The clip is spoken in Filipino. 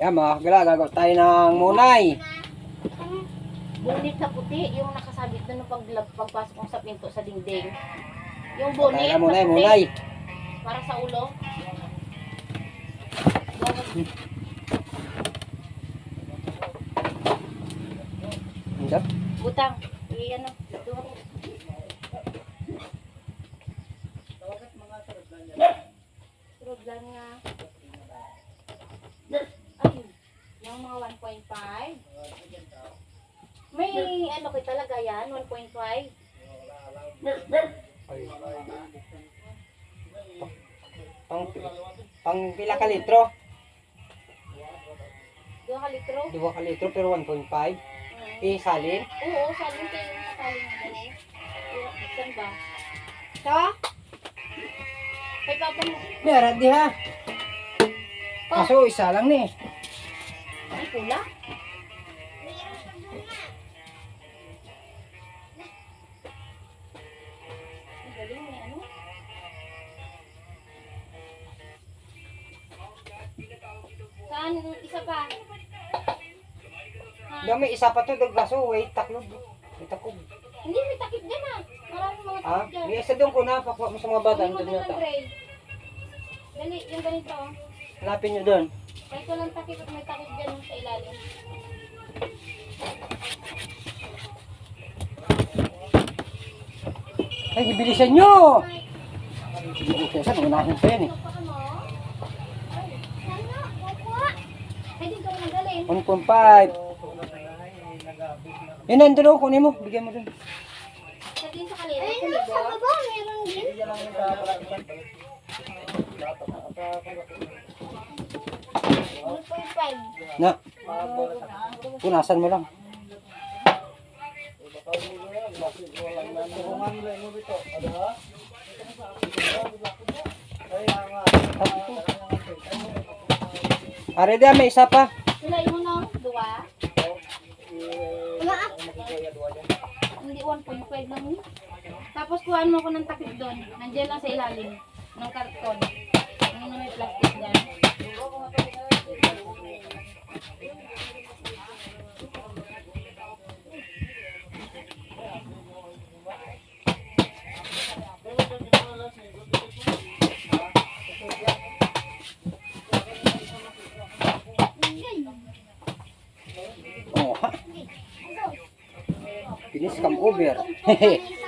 Yan mga kagala, gagawa tayo ng munay. Bunit na puti, yung nakasabit doon pag pagpasok mo sa pinto sa dingding. Yung bunit Kaya na munay, puti, munay. para sa ulo. Hanggang. Butang. Iyan na. Ito. Surod lang nga. Ay, yung mga 1.5. May ano ko talaga yan, 1.5. Pang, pang pila ka litro? Dua ka litro. Dua ka litro pero 1.5. Mm. Eh, salin. Oo, salin kayo na salin gano'n. Saan ba? Ito? Kay Papa mo. Meron di ha. Kaso isa lang ni. Ay, pula? Ang galing, may ano? Saan? Isa pa? May isa pa to, daglaso, wait, taklob. May takog. Hindi, may takip dyan ah. Maraming mga Ha? takip dyan. May isa doon ko na, pakuha mo sa mga bata. Kunin mo Doon ng tray. Dali, yung ganito. Hanapin nyo doon. Kahit walang takip at may takip dyan sa ilalim. Ay, ibilisan nyo! Okay, saan? Unahin pa yan eh. Ano? Rin magaling. 1.5. Yun, nandun ako, kunin mo. Bigyan mo doon. Sa din sa kalina, sa libo. meron din. Na. Punasan mo lang. Are dia may isa pa. Sulay mo no? Dua? Wala Hindi 1.5 lang. Tapos kuhaan mo ko ng takip doon. Nandiyan lang sa ilalim ng karton. Ano na may plastic dyan. Bilis come over.